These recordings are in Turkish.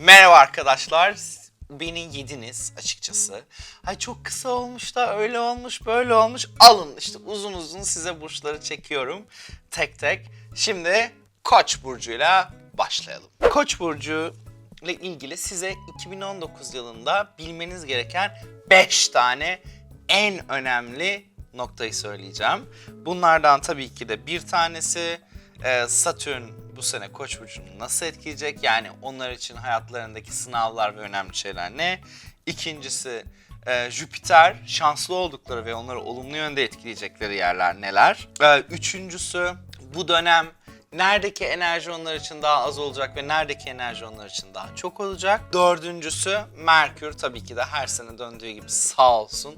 Merhaba arkadaşlar. Beni yediniz açıkçası. Ay çok kısa olmuş da öyle olmuş böyle olmuş. Alın işte uzun uzun size burçları çekiyorum tek tek. Şimdi Koç burcuyla başlayalım. Koç burcu ile ilgili size 2019 yılında bilmeniz gereken 5 tane en önemli noktayı söyleyeceğim. Bunlardan tabii ki de bir tanesi e, Satürn bu sene Koç burcunu nasıl etkileyecek? Yani onlar için hayatlarındaki sınavlar ve önemli şeyler ne? İkincisi e, Jüpiter şanslı oldukları ve onları olumlu yönde etkileyecekleri yerler neler? E, üçüncüsü bu dönem neredeki enerji onlar için daha az olacak ve neredeki enerji onlar için daha çok olacak? Dördüncüsü Merkür tabii ki de her sene döndüğü gibi sağ olsun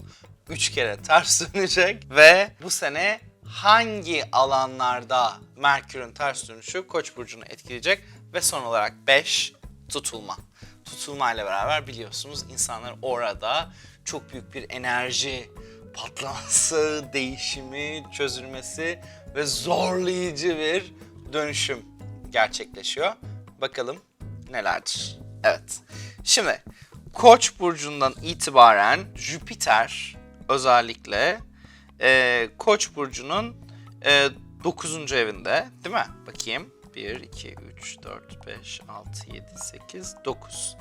3 kere ters dönecek ve bu sene hangi alanlarda Merkür'ün ters dönüşü Koç burcunu etkileyecek ve son olarak 5 tutulma. Tutulma ile beraber biliyorsunuz insanlar orada çok büyük bir enerji patlaması, değişimi, çözülmesi ve zorlayıcı bir dönüşüm gerçekleşiyor. Bakalım nelerdir? Evet. Şimdi Koç burcundan itibaren Jüpiter özellikle e, Koç burcunun e, 9. evinde değil mi? Bakayım. 1, 2, 3, 4, 5, 6, 7, 8, 9.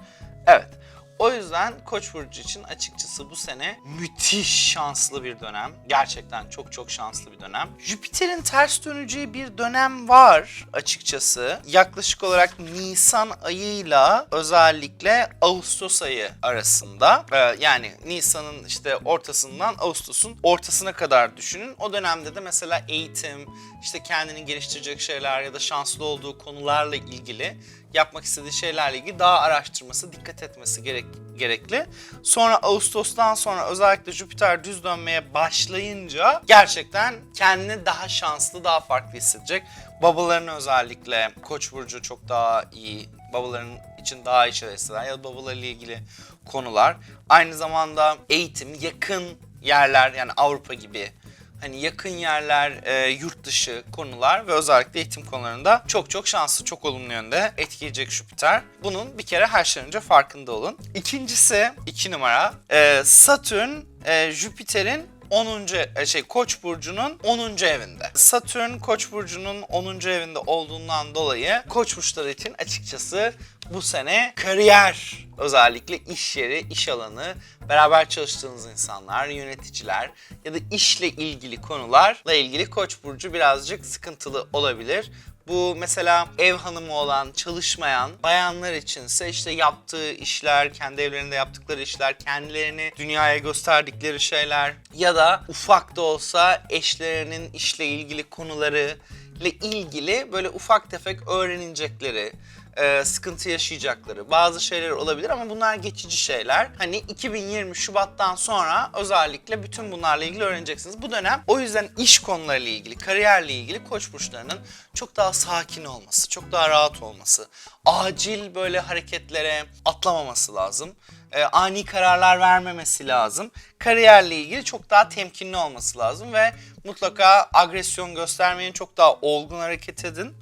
Evet. O yüzden Koç burcu için açıkçası bu sene müthiş şanslı bir dönem. Gerçekten çok çok şanslı bir dönem. Jüpiter'in ters döneceği bir dönem var açıkçası. Yaklaşık olarak Nisan ayıyla özellikle Ağustos ayı arasında. Ee, yani Nisan'ın işte ortasından Ağustos'un ortasına kadar düşünün. O dönemde de mesela eğitim, işte kendini geliştirecek şeyler ya da şanslı olduğu konularla ilgili yapmak istediği şeylerle ilgili daha araştırması, dikkat etmesi gerek, gerekli. Sonra Ağustos'tan sonra özellikle Jüpiter düz dönmeye başlayınca gerçekten kendini daha şanslı, daha farklı hissedecek. Babalarını özellikle Koç burcu çok daha iyi, babaların için daha iyi şeyler hisseder ya da babalarıyla ilgili konular. Aynı zamanda eğitim, yakın yerler yani Avrupa gibi hani yakın yerler, e, yurt dışı konular ve özellikle eğitim konularında çok çok şanslı, çok olumlu yönde etkileyecek Jüpiter. Bunun bir kere her şeyden önce farkında olun. İkincisi, iki numara, e, Satürn, e, Jüpiter'in 10. e, şey Koç burcunun 10. evinde. Satürn Koç burcunun 10. evinde olduğundan dolayı Koç burçları için açıkçası bu sene kariyer özellikle iş yeri, iş alanı, beraber çalıştığınız insanlar, yöneticiler ya da işle ilgili konularla ilgili Koç burcu birazcık sıkıntılı olabilir. Bu mesela ev hanımı olan, çalışmayan bayanlar içinse işte yaptığı işler, kendi evlerinde yaptıkları işler, kendilerini dünyaya gösterdikleri şeyler ya da ufak da olsa eşlerinin işle ilgili konuları ile ilgili böyle ufak tefek öğrenecekleri, e, sıkıntı yaşayacakları bazı şeyler olabilir ama bunlar geçici şeyler. Hani 2020 Şubat'tan sonra özellikle bütün bunlarla ilgili öğreneceksiniz. Bu dönem o yüzden iş konularıyla ilgili, kariyerle ilgili koç burçlarının çok daha sakin olması, çok daha rahat olması, acil böyle hareketlere atlamaması lazım. E, ani kararlar vermemesi lazım. Kariyerle ilgili çok daha temkinli olması lazım ve mutlaka agresyon göstermeyin, çok daha olgun hareket edin.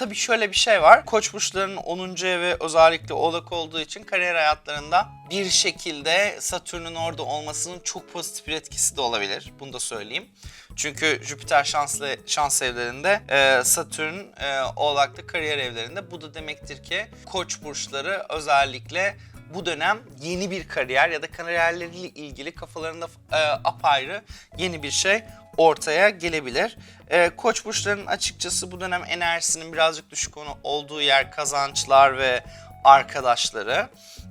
Tabii şöyle bir şey var. Koç burçlarının 10. evi özellikle oğlak olduğu için kariyer hayatlarında bir şekilde Satürn'ün orada olmasının çok pozitif bir etkisi de olabilir. Bunu da söyleyeyim. Çünkü Jüpiter şanslı şans evlerinde, e, Satürn e, oğlakta kariyer evlerinde. Bu da demektir ki Koç burçları özellikle bu dönem yeni bir kariyer ya da kariyerleriyle ilgili kafalarında e, apayrı yeni bir şey ortaya gelebilir. E, Koç burçlarının açıkçası bu dönem enerjisinin birazcık düşük olduğu yer kazançlar ve arkadaşları.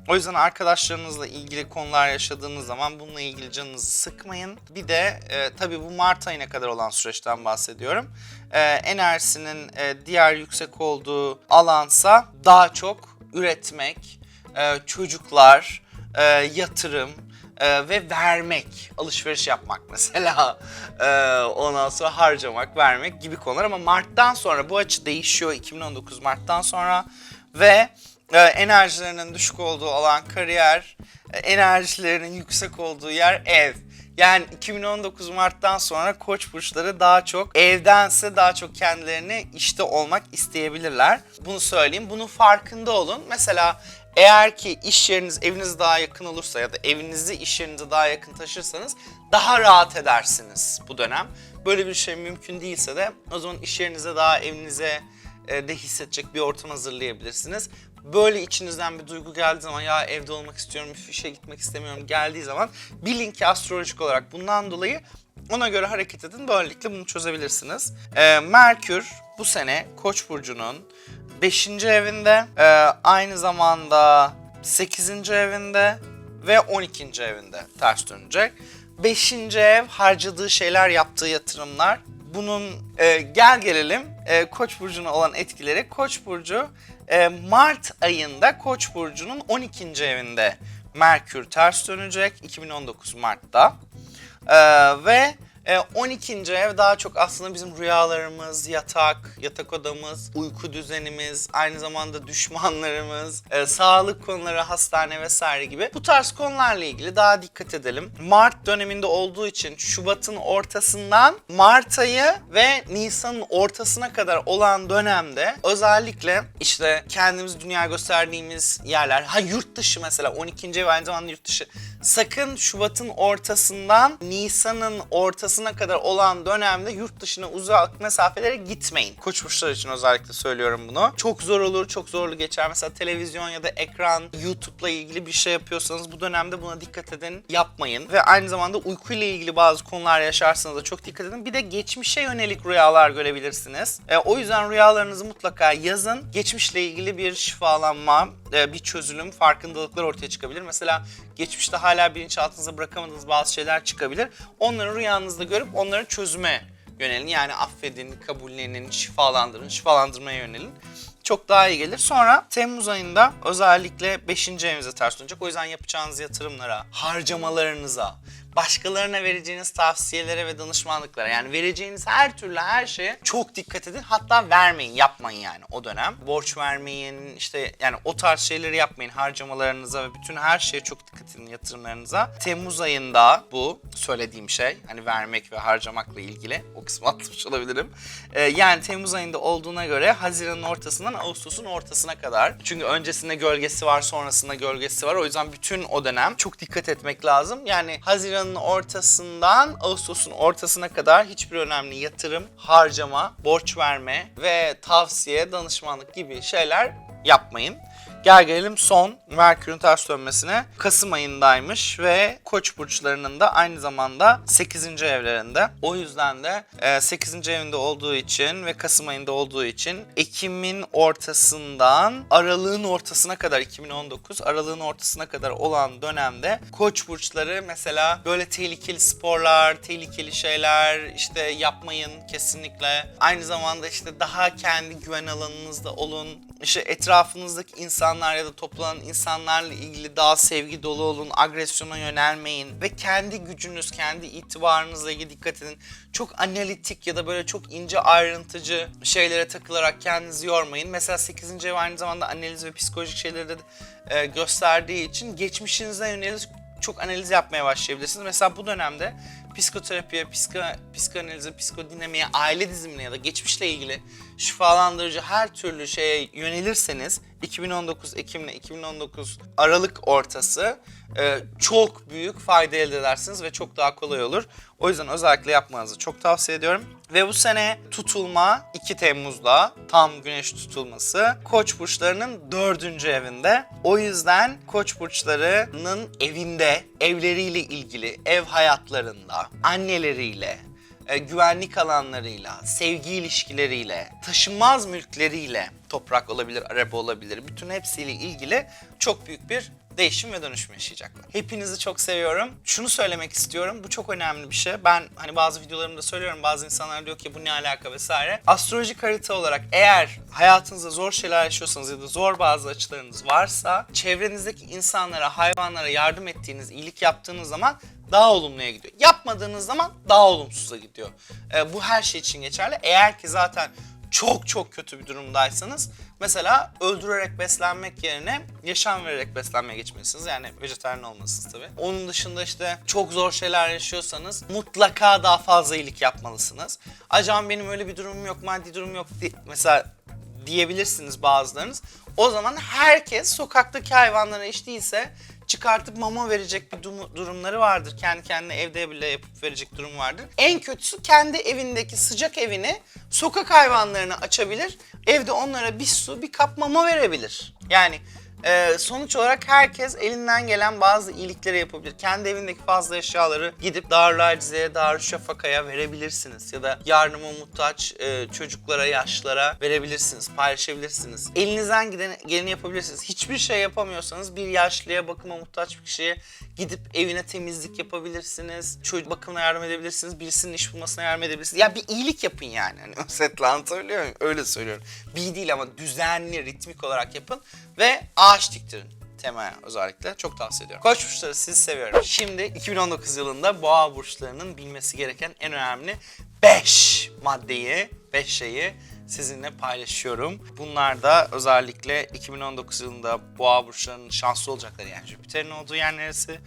O yüzden arkadaşlarınızla ilgili konular yaşadığınız zaman bununla ilgili canınızı sıkmayın. Bir de e, tabii bu Mart ayına kadar olan süreçten bahsediyorum. E, enerjisinin e, diğer yüksek olduğu alansa daha çok üretmek, e, çocuklar, e, yatırım e, ve vermek, alışveriş yapmak mesela, e, ondan sonra harcamak, vermek gibi konular ama Mart'tan sonra bu açı değişiyor 2019 Mart'tan sonra ve e, enerjilerinin düşük olduğu alan kariyer, e, enerjilerinin yüksek olduğu yer ev. Yani 2019 Mart'tan sonra koç burçları daha çok evdense daha çok kendilerini işte olmak isteyebilirler. Bunu söyleyeyim. Bunun farkında olun. Mesela Eğer ki iş yeriniz eviniz daha yakın olursa ya da evinizi iş yerinize daha yakın taşırsanız daha rahat edersiniz bu dönem. Böyle bir şey mümkün değilse de o zaman iş yerinize daha evinize e, de hissedecek bir ortam hazırlayabilirsiniz. Böyle içinizden bir duygu geldiği zaman ya evde olmak istiyorum, işe gitmek istemiyorum geldiği zaman bilin ki astrolojik olarak bundan dolayı ona göre hareket edin. Böylelikle bunu çözebilirsiniz. Ee, Merkür bu sene Koç burcunun 5. evinde, e, aynı zamanda 8. evinde ve 12. evinde ters dönecek. 5. ev harcadığı şeyler, yaptığı yatırımlar. Bunun e, gel gelelim e, Koç burcuna olan etkileri. Koç burcu e, Mart ayında Koç burcunun 12. evinde Merkür ters dönecek 2019 Mart'ta. Ee, ve e, 12. ev daha çok aslında bizim rüyalarımız, yatak, yatak odamız, uyku düzenimiz, aynı zamanda düşmanlarımız, e, sağlık konuları, hastane vesaire gibi bu tarz konularla ilgili daha dikkat edelim. Mart döneminde olduğu için Şubat'ın ortasından Mart ayı ve Nisan'ın ortasına kadar olan dönemde özellikle işte kendimizi dünya gösterdiğimiz yerler, ha yurt dışı mesela 12. ev aynı zamanda yurt dışı. Sakın Şubat'ın ortasından Nisan'ın ortasına kadar olan dönemde yurt dışına uzak mesafelere gitmeyin. Koç burçları için özellikle söylüyorum bunu. Çok zor olur, çok zorlu geçer. Mesela televizyon ya da ekran, YouTube'la ilgili bir şey yapıyorsanız bu dönemde buna dikkat edin, yapmayın. Ve aynı zamanda uykuyla ilgili bazı konular yaşarsanız da çok dikkat edin. Bir de geçmişe yönelik rüyalar görebilirsiniz. E, o yüzden rüyalarınızı mutlaka yazın. Geçmişle ilgili bir şifalanma, e, bir çözülüm, farkındalıklar ortaya çıkabilir. Mesela geçmişte hala bilinçaltınıza bırakamadığınız bazı şeyler çıkabilir. Onları rüyanızda görüp onları çözüme yönelin. Yani affedin, kabullenin, şifalandırın, şifalandırmaya yönelin. Çok daha iyi gelir. Sonra Temmuz ayında özellikle 5. evinize ters dönecek. O yüzden yapacağınız yatırımlara, harcamalarınıza, başkalarına vereceğiniz tavsiyelere ve danışmanlıklara yani vereceğiniz her türlü her şeye çok dikkat edin. Hatta vermeyin, yapmayın yani o dönem. Borç vermeyin, işte yani o tarz şeyleri yapmayın. Harcamalarınıza ve bütün her şeye çok dikkat edin yatırımlarınıza. Temmuz ayında bu söylediğim şey hani vermek ve harcamakla ilgili o kısmı atlamış olabilirim. Ee, yani Temmuz ayında olduğuna göre Haziran'ın ortasından Ağustos'un ortasına kadar. Çünkü öncesinde gölgesi var, sonrasında gölgesi var. O yüzden bütün o dönem çok dikkat etmek lazım. Yani Haziran'ın ortasından Ağustos'un ortasına kadar hiçbir önemli yatırım, harcama, borç verme ve tavsiye, danışmanlık gibi şeyler yapmayın. Gel gelelim son Merkür'ün ters dönmesine. Kasım ayındaymış ve Koç burçlarının da aynı zamanda 8. evlerinde. O yüzden de e, 8. evinde olduğu için ve Kasım ayında olduğu için Ekim'in ortasından Aralığın ortasına kadar 2019 Aralığın ortasına kadar olan dönemde Koç burçları mesela böyle tehlikeli sporlar, tehlikeli şeyler işte yapmayın kesinlikle. Aynı zamanda işte daha kendi güven alanınızda olun. İşte etrafınızdaki insanlar ya da toplanan insanlarla ilgili daha sevgi dolu olun, agresyona yönelmeyin ve kendi gücünüz, kendi itibarınızla ilgili dikkat edin. Çok analitik ya da böyle çok ince ayrıntıcı şeylere takılarak kendinizi yormayın. Mesela 8. ev aynı zamanda analiz ve psikolojik şeyleri de e, gösterdiği için geçmişinize yönelik çok analiz yapmaya başlayabilirsiniz. Mesela bu dönemde psikoterapiye, psiko, psikanalize, psikodinamiğe, aile dizimine ya da geçmişle ilgili şifalandırıcı her türlü şeye yönelirseniz 2019 Ekim ile 2019 Aralık ortası e, çok büyük fayda elde edersiniz ve çok daha kolay olur. O yüzden özellikle yapmanızı çok tavsiye ediyorum. Ve bu sene tutulma 2 Temmuz'da tam güneş tutulması Koç burçlarının 4. evinde. O yüzden Koç burçlarının evinde, evleriyle ilgili, ev hayatlarında, anneleriyle, e, güvenlik alanlarıyla, sevgi ilişkileriyle, taşınmaz mülkleriyle, toprak olabilir, araba olabilir, bütün hepsiyle ilgili çok büyük bir değişim ve dönüşüm yaşayacaklar. Hepinizi çok seviyorum. Şunu söylemek istiyorum. Bu çok önemli bir şey. Ben hani bazı videolarımda söylüyorum. Bazı insanlar diyor ki bu ne alaka vesaire. Astrolojik harita olarak eğer hayatınızda zor şeyler yaşıyorsanız ya da zor bazı açılarınız varsa çevrenizdeki insanlara, hayvanlara yardım ettiğiniz, iyilik yaptığınız zaman daha olumluya gidiyor. Yapmadığınız zaman daha olumsuza gidiyor. Ee, bu her şey için geçerli. Eğer ki zaten çok çok kötü bir durumdaysanız mesela öldürerek beslenmek yerine yaşam vererek beslenmeye geçmelisiniz. Yani vejetaryen olmalısınız tabii. Onun dışında işte çok zor şeyler yaşıyorsanız mutlaka daha fazla iyilik yapmalısınız. Acaba benim öyle bir durumum yok, maddi durum yok di- mesela diyebilirsiniz bazılarınız. O zaman herkes sokaktaki hayvanlara hiç değilse çıkartıp mama verecek bir durumları vardır. Kendi kendine evde bile yapıp verecek durum vardır. En kötüsü kendi evindeki sıcak evini sokak hayvanlarına açabilir. Evde onlara bir su, bir kap mama verebilir. Yani ee, sonuç olarak herkes elinden gelen bazı iyilikleri yapabilir. Kendi evindeki fazla eşyaları gidip Darül Acize'ye, Darüşşafaka'ya verebilirsiniz. Ya da yardıma muhtaç e, çocuklara, yaşlılara verebilirsiniz, paylaşabilirsiniz. Elinizden giden, geleni yapabilirsiniz. Hiçbir şey yapamıyorsanız bir yaşlıya, bakıma muhtaç bir kişiye gidip evine temizlik yapabilirsiniz. Çocuk bakımına yardım edebilirsiniz. Birisinin iş bulmasına yardım edebilirsiniz. Ya bir iyilik yapın yani. Hani özetle anlatabiliyor muyum? Öyle söylüyorum. Bir değil ama düzenli, ritmik olarak yapın ve ağaç diktirin temaya özellikle çok tavsiye ediyorum. Koç burçları sizi seviyorum. Şimdi 2019 yılında boğa burçlarının bilmesi gereken en önemli 5 maddeyi, 5 şeyi sizinle paylaşıyorum. Bunlar da özellikle 2019 yılında boğa burçlarının şanslı olacakları yani Jüpiter'in olduğu yer neresi?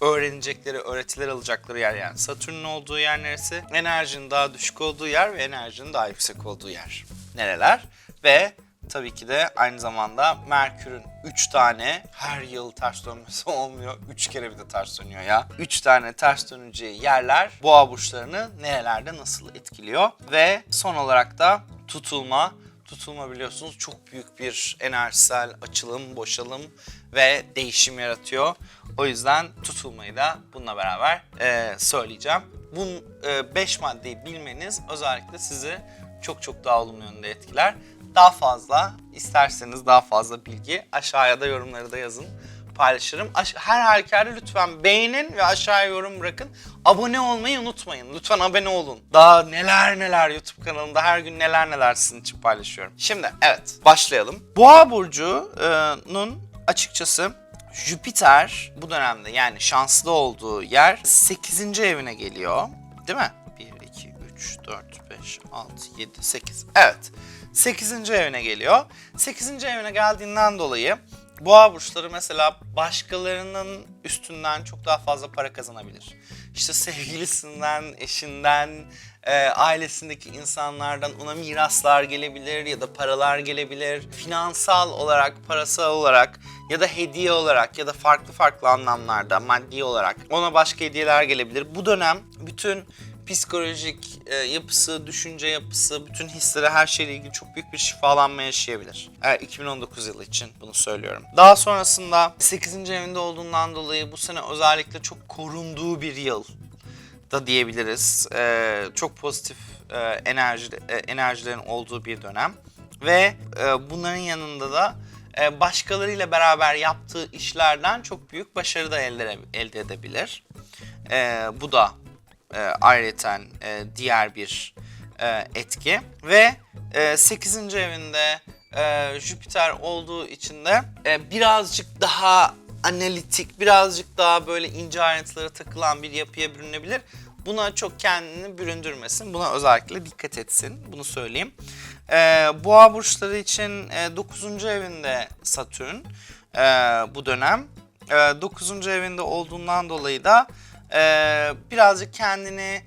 öğrenecekleri, öğretiler alacakları yer yani Satürn'ün olduğu yer neresi? Enerjinin daha düşük olduğu yer ve enerjinin daha yüksek olduğu yer. Nereler? Ve tabii ki de aynı zamanda Merkür'ün 3 tane her yıl ters dönmesi olmuyor. 3 kere bir de ters dönüyor ya. 3 tane ters döneceği yerler boğa burçlarını nerelerde nasıl etkiliyor? Ve son olarak da tutulma. Tutulma biliyorsunuz çok büyük bir enerjisel açılım, boşalım ve değişim yaratıyor. O yüzden tutulmayı da bununla beraber eee, söyleyeceğim. Bu 5 maddeyi bilmeniz özellikle sizi çok çok daha olumlu yönde etkiler. Daha fazla isterseniz daha fazla bilgi aşağıya da yorumları da yazın paylaşırım. Aş- Her halükarda lütfen beğenin ve aşağıya yorum bırakın. Abone olmayı unutmayın. Lütfen abone olun. Daha neler neler YouTube kanalımda her gün neler neler sizin için paylaşıyorum. Şimdi evet başlayalım. Boğa burcunun açıkçası Jüpiter bu dönemde yani şanslı olduğu yer 8. evine geliyor. Değil mi? 1, 2, 3, 4, 5, 6, 7, 8. Evet. 8. evine geliyor. 8. evine geldiğinden dolayı boğa burçları mesela başkalarının üstünden çok daha fazla para kazanabilir. İşte sevgilisinden, eşinden, e, ailesindeki insanlardan ona miraslar gelebilir ya da paralar gelebilir. Finansal olarak, parasal olarak ya da hediye olarak ya da farklı farklı anlamlarda maddi olarak ona başka hediyeler gelebilir. Bu dönem bütün psikolojik e, yapısı, düşünce yapısı, bütün hisleri her şeyle ilgili çok büyük bir şifalanma yaşayabilir. Evet, 2019 yılı için bunu söylüyorum. Daha sonrasında 8. evinde olduğundan dolayı bu sene özellikle çok korunduğu bir yıl da diyebiliriz. Ee, çok pozitif e, enerji e, enerjilerin olduğu bir dönem ve e, bunların yanında da e, başkalarıyla beraber yaptığı işlerden çok büyük başarı da elde, elde edebilir. E, bu da e, ayrıca e, diğer bir e, etki ve e, 8. evinde e, Jüpiter olduğu için de e, birazcık daha analitik, birazcık daha böyle ince ayrıntılara takılan bir yapıya bürünebilir. Buna çok kendini büründürmesin. Buna özellikle dikkat etsin. Bunu söyleyeyim. E, Boğa burçları için e, 9. evinde Satürn e, bu dönem. E, 9. evinde olduğundan dolayı da e, birazcık kendini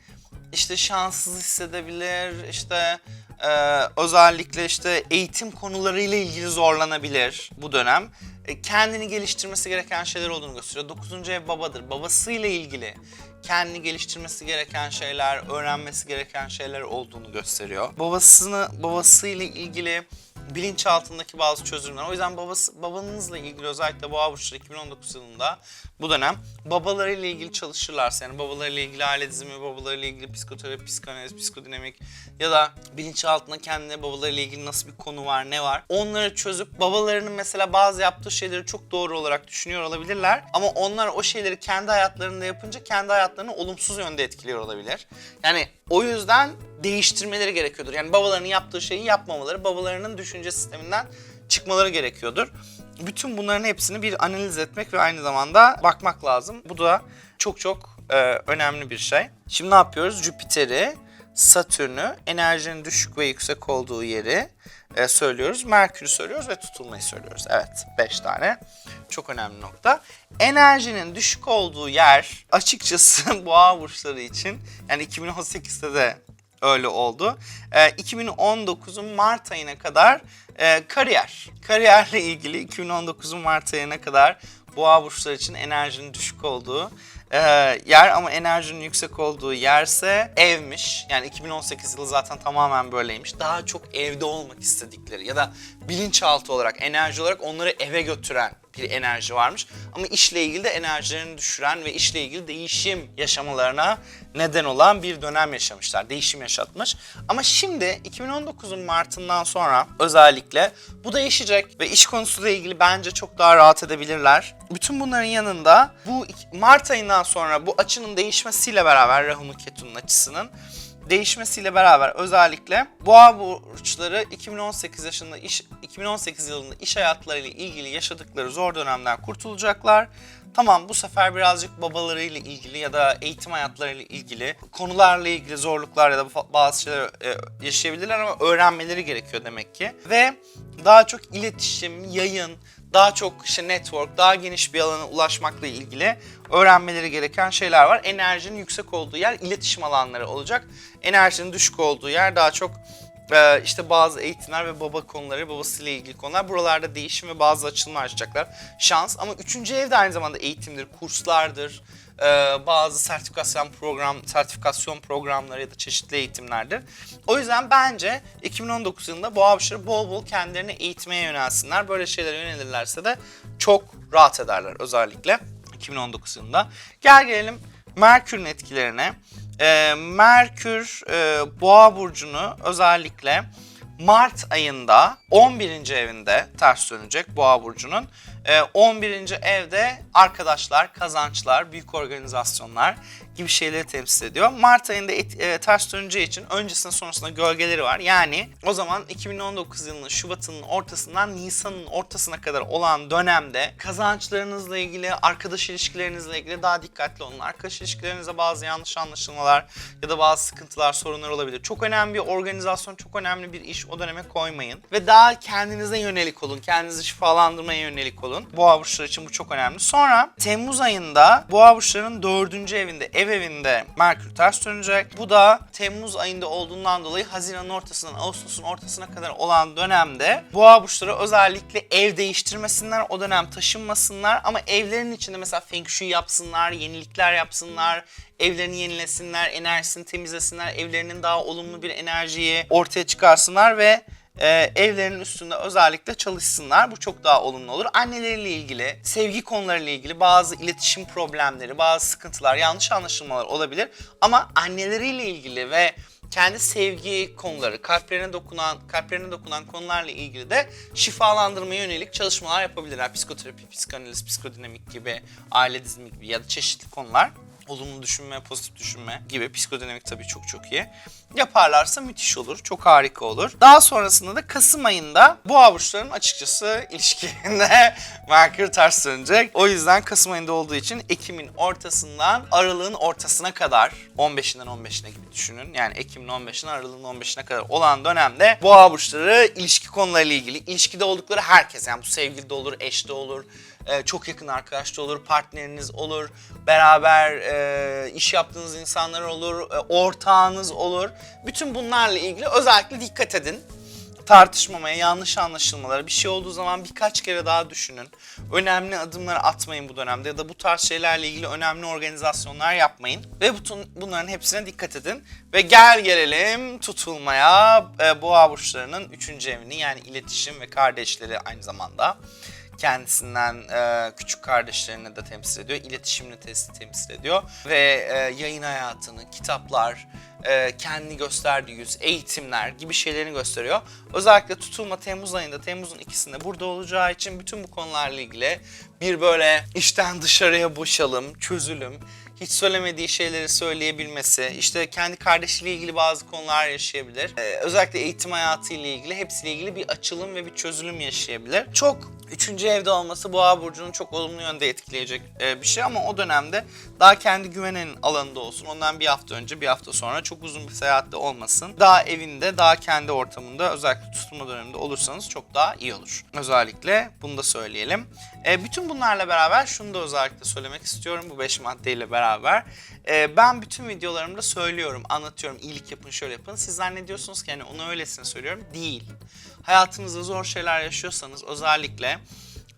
işte şanssız hissedebilir, işte e, özellikle işte eğitim konularıyla ilgili zorlanabilir bu dönem. E, kendini geliştirmesi gereken şeyler olduğunu gösteriyor. 9. ev babadır. Babasıyla ilgili kendini geliştirmesi gereken şeyler, öğrenmesi gereken şeyler olduğunu gösteriyor. Babasını babasıyla ilgili bilinçaltındaki bazı çözümler. O yüzden babası, babanızla ilgili özellikle Boğa Burçları 2019 yılında bu dönem babalarıyla ilgili çalışırlarsa yani babalarıyla ilgili aile dizimi, babalarıyla ilgili psikoterapi, psikanaliz, psikodinamik ya da bilinçaltında kendine babalarıyla ilgili nasıl bir konu var, ne var onları çözüp babalarının mesela bazı yaptığı şeyleri çok doğru olarak düşünüyor olabilirler ama onlar o şeyleri kendi hayatlarında yapınca kendi hayatlarını olumsuz yönde etkiliyor olabilir. Yani o yüzden değiştirmeleri gerekiyordur. Yani babalarının yaptığı şeyi yapmamaları, babalarının düşünce sisteminden çıkmaları gerekiyordur. Bütün bunların hepsini bir analiz etmek ve aynı zamanda bakmak lazım. Bu da çok çok e, önemli bir şey. Şimdi ne yapıyoruz? Jüpiter'i, Satürn'ü, enerjinin düşük ve yüksek olduğu yeri e, söylüyoruz. Merkür'ü söylüyoruz ve tutulmayı söylüyoruz. Evet, 5 tane. Çok önemli nokta. Enerjinin düşük olduğu yer açıkçası boğa burçları için yani 2018'de de öyle oldu. Ee, 2019'un Mart ayına kadar e, kariyer. Kariyerle ilgili 2019'un Mart ayına kadar boğa burçları için enerjinin düşük olduğu e, yer ama enerjinin yüksek olduğu yerse evmiş. Yani 2018 yılı zaten tamamen böyleymiş. Daha çok evde olmak istedikleri ya da bilinçaltı olarak, enerji olarak onları eve götüren bir enerji varmış. Ama işle ilgili de enerjilerini düşüren ve işle ilgili değişim yaşamalarına neden olan bir dönem yaşamışlar. Değişim yaşatmış. Ama şimdi 2019'un Mart'ından sonra özellikle bu değişecek ve iş konusuyla ilgili bence çok daha rahat edebilirler. Bütün bunların yanında bu Mart ayından sonra bu açının değişmesiyle beraber Rahu'nun Ketu'nun açısının değişmesiyle beraber özellikle boğa burçları 2018 yaşında iş 2018 yılında iş hayatlarıyla ilgili yaşadıkları zor dönemden kurtulacaklar. Tamam bu sefer birazcık babalarıyla ilgili ya da eğitim hayatlarıyla ilgili konularla ilgili zorluklar ya da bazı şeyler e, yaşayabilirler ama öğrenmeleri gerekiyor demek ki. Ve daha çok iletişim, yayın, daha çok işte network, daha geniş bir alana ulaşmakla ilgili öğrenmeleri gereken şeyler var. Enerjinin yüksek olduğu yer iletişim alanları olacak. Enerjinin düşük olduğu yer daha çok e, işte bazı eğitimler ve baba konuları, babasıyla ilgili konular. Buralarda değişim ve bazı açılımlar açacaklar. Şans ama üçüncü ev de aynı zamanda eğitimdir, kurslardır, e, bazı sertifikasyon program, sertifikasyon programları ya da çeşitli eğitimlerdir. O yüzden bence 2019 yılında boğa burçları bol bol kendilerini eğitmeye yönelsinler. Böyle şeylere yönelirlerse de çok rahat ederler özellikle 2019 yılında. Gel gelelim Merkür'ün etkilerine. Ee, Merkür e, Boğa burcunu özellikle Mart ayında 11. evinde ters dönecek Boğa burcunun. Ee, 11. evde arkadaşlar, kazançlar, büyük organizasyonlar gibi şeyleri temsil ediyor. Mart ayında et- e, ters döneceği için öncesinde sonrasında gölgeleri var. Yani o zaman 2019 yılının Şubat'ın ortasından Nisan'ın ortasına kadar olan dönemde kazançlarınızla ilgili, arkadaş ilişkilerinizle ilgili daha dikkatli olun. Arkadaş ilişkilerinizde bazı yanlış anlaşılmalar ya da bazı sıkıntılar, sorunlar olabilir. Çok önemli bir organizasyon, çok önemli bir iş o döneme koymayın. Ve daha kendinize yönelik olun, kendinizi şifalandırmaya yönelik olun. Boğa burçları için bu çok önemli. Sonra Temmuz ayında Boğa burçlarının dördüncü evinde, ev evinde Merkür ters dönecek. Bu da Temmuz ayında olduğundan dolayı Haziran'ın ortasından Ağustos'un ortasına kadar olan dönemde Boğa burçları özellikle ev değiştirmesinler, o dönem taşınmasınlar ama evlerin içinde mesela Feng Shui yapsınlar, yenilikler yapsınlar, evlerini yenilesinler, enerjisini temizlesinler, evlerinin daha olumlu bir enerjiyi ortaya çıkarsınlar ve e, evlerinin üstünde özellikle çalışsınlar. Bu çok daha olumlu olur. Anneleriyle ilgili, sevgi konularıyla ilgili bazı iletişim problemleri, bazı sıkıntılar, yanlış anlaşılmalar olabilir. Ama anneleriyle ilgili ve kendi sevgi konuları, kalplerine dokunan, kalplerine dokunan konularla ilgili de şifalandırmaya yönelik çalışmalar yapabilirler. Psikoterapi, psikanaliz, psikodinamik gibi, aile dizimi gibi ya da çeşitli konular. Olumlu düşünme, pozitif düşünme gibi psikodinamik tabii çok çok iyi. Yaparlarsa müthiş olur, çok harika olur. Daha sonrasında da Kasım ayında boğa burçlarının açıkçası ilişkilerinde Merkür ters dönecek. O yüzden Kasım ayında olduğu için Ekim'in ortasından Aralık'ın ortasına kadar 15'inden 15'ine gibi düşünün. Yani Ekim'in 15'inden Aralık'ın 15'ine kadar olan dönemde boğa burçları ilişki konularıyla ilgili, ilişkide oldukları herkes yani bu sevgilide olur, eşte olur, e, çok yakın arkadaş da olur, partneriniz olur, beraber e, iş yaptığınız insanlar olur, e, ortağınız olur. Bütün bunlarla ilgili özellikle dikkat edin. Tartışmamaya, yanlış anlaşılmalara, bir şey olduğu zaman birkaç kere daha düşünün. Önemli adımları atmayın bu dönemde ya da bu tarz şeylerle ilgili önemli organizasyonlar yapmayın. Ve bütün bunların hepsine dikkat edin. Ve gel gelelim tutulmaya e, boğa burçlarının 3. evini yani iletişim ve kardeşleri aynı zamanda kendisinden e, küçük kardeşlerini de temsil ediyor. İletişimini tes- temsil ediyor. Ve e, yayın hayatını, kitaplar, e, kendini gösterdiği yüz, eğitimler gibi şeylerini gösteriyor. Özellikle tutulma Temmuz ayında, Temmuz'un ikisinde burada olacağı için bütün bu konularla ilgili bir böyle işten dışarıya boşalım, çözülüm, hiç söylemediği şeyleri söyleyebilmesi, işte kendi kardeşiyle ilgili bazı konular yaşayabilir. Ee, özellikle eğitim hayatı ile ilgili, hepsiyle ilgili bir açılım ve bir çözülüm yaşayabilir. Çok üçüncü evde olması Boğa burcunu çok olumlu yönde etkileyecek e, bir şey ama o dönemde daha kendi güvenenin alanında olsun. Ondan bir hafta önce, bir hafta sonra çok uzun bir seyahatte olmasın. Daha evinde, daha kendi ortamında özellikle tutulma döneminde olursanız çok daha iyi olur. Özellikle bunu da söyleyelim. E, bütün bunlarla beraber şunu da özellikle söylemek istiyorum bu 5 maddeyle beraber. E, ben bütün videolarımda söylüyorum, anlatıyorum. iyilik yapın, şöyle yapın. Siz zannediyorsunuz ki hani onu öylesine söylüyorum. Değil. Hayatınızda zor şeyler yaşıyorsanız özellikle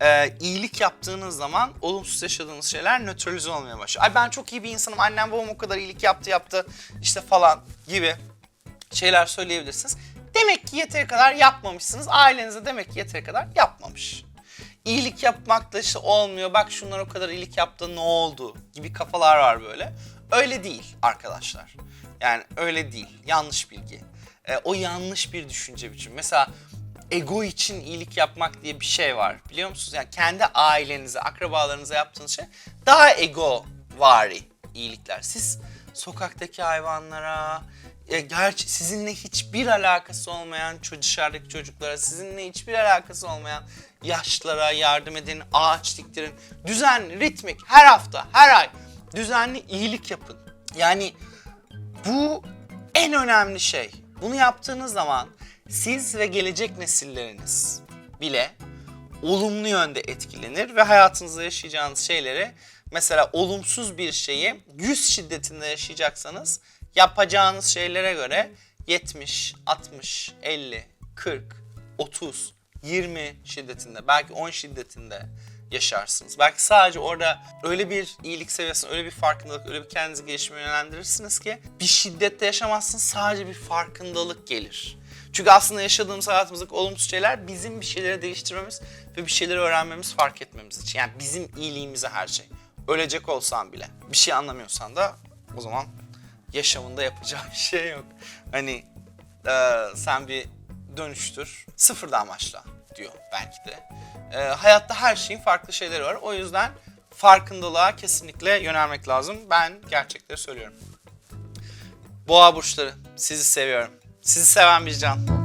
e, iyilik yaptığınız zaman olumsuz yaşadığınız şeyler nötralize olmaya başlıyor. Ay ben çok iyi bir insanım, annem babam o kadar iyilik yaptı yaptı işte falan gibi şeyler söyleyebilirsiniz. Demek ki yeteri kadar yapmamışsınız. Ailenize demek ki yeteri kadar yapmamış. İyilik yapmakla işte olmuyor. Bak şunlar o kadar iyilik yaptı ne oldu gibi kafalar var böyle. Öyle değil arkadaşlar. Yani öyle değil. Yanlış bilgi. Ee, o yanlış bir düşünce biçimi. Mesela ego için iyilik yapmak diye bir şey var. Biliyor musunuz? Yani kendi ailenize, akrabalarınıza yaptığınız şey daha ego vari iyilikler. Siz sokaktaki hayvanlara, ya gerçi sizinle hiçbir alakası olmayan dışarıdaki çocuklara, sizinle hiçbir alakası olmayan yaşlılara yardım edin, ağaç diktirin. Düzenli, ritmik, her hafta, her ay düzenli iyilik yapın. Yani bu en önemli şey. Bunu yaptığınız zaman siz ve gelecek nesilleriniz bile olumlu yönde etkilenir ve hayatınızda yaşayacağınız şeyleri mesela olumsuz bir şeyi 100 şiddetinde yaşayacaksanız yapacağınız şeylere göre 70, 60, 50, 40, 30, 20 şiddetinde belki 10 şiddetinde yaşarsınız. Belki sadece orada öyle bir iyilik seviyesine, öyle bir farkındalık, öyle bir kendinizi gelişime yönlendirirsiniz ki bir şiddette yaşamazsınız sadece bir farkındalık gelir. Çünkü aslında yaşadığımız hayatımızdaki olumsuz şeyler bizim bir şeyleri değiştirmemiz ve bir şeyleri öğrenmemiz, fark etmemiz için. Yani bizim iyiliğimize her şey. Ölecek olsan bile. Bir şey anlamıyorsan da o zaman yaşamında yapacağı bir şey yok. Hani e, sen bir dönüştür, sıfırdan başla diyor belki de. E, hayatta her şeyin farklı şeyleri var. O yüzden farkındalığa kesinlikle yönelmek lazım. Ben gerçekleri söylüyorum. Boğa burçları sizi seviyorum. Sizi seven bir can.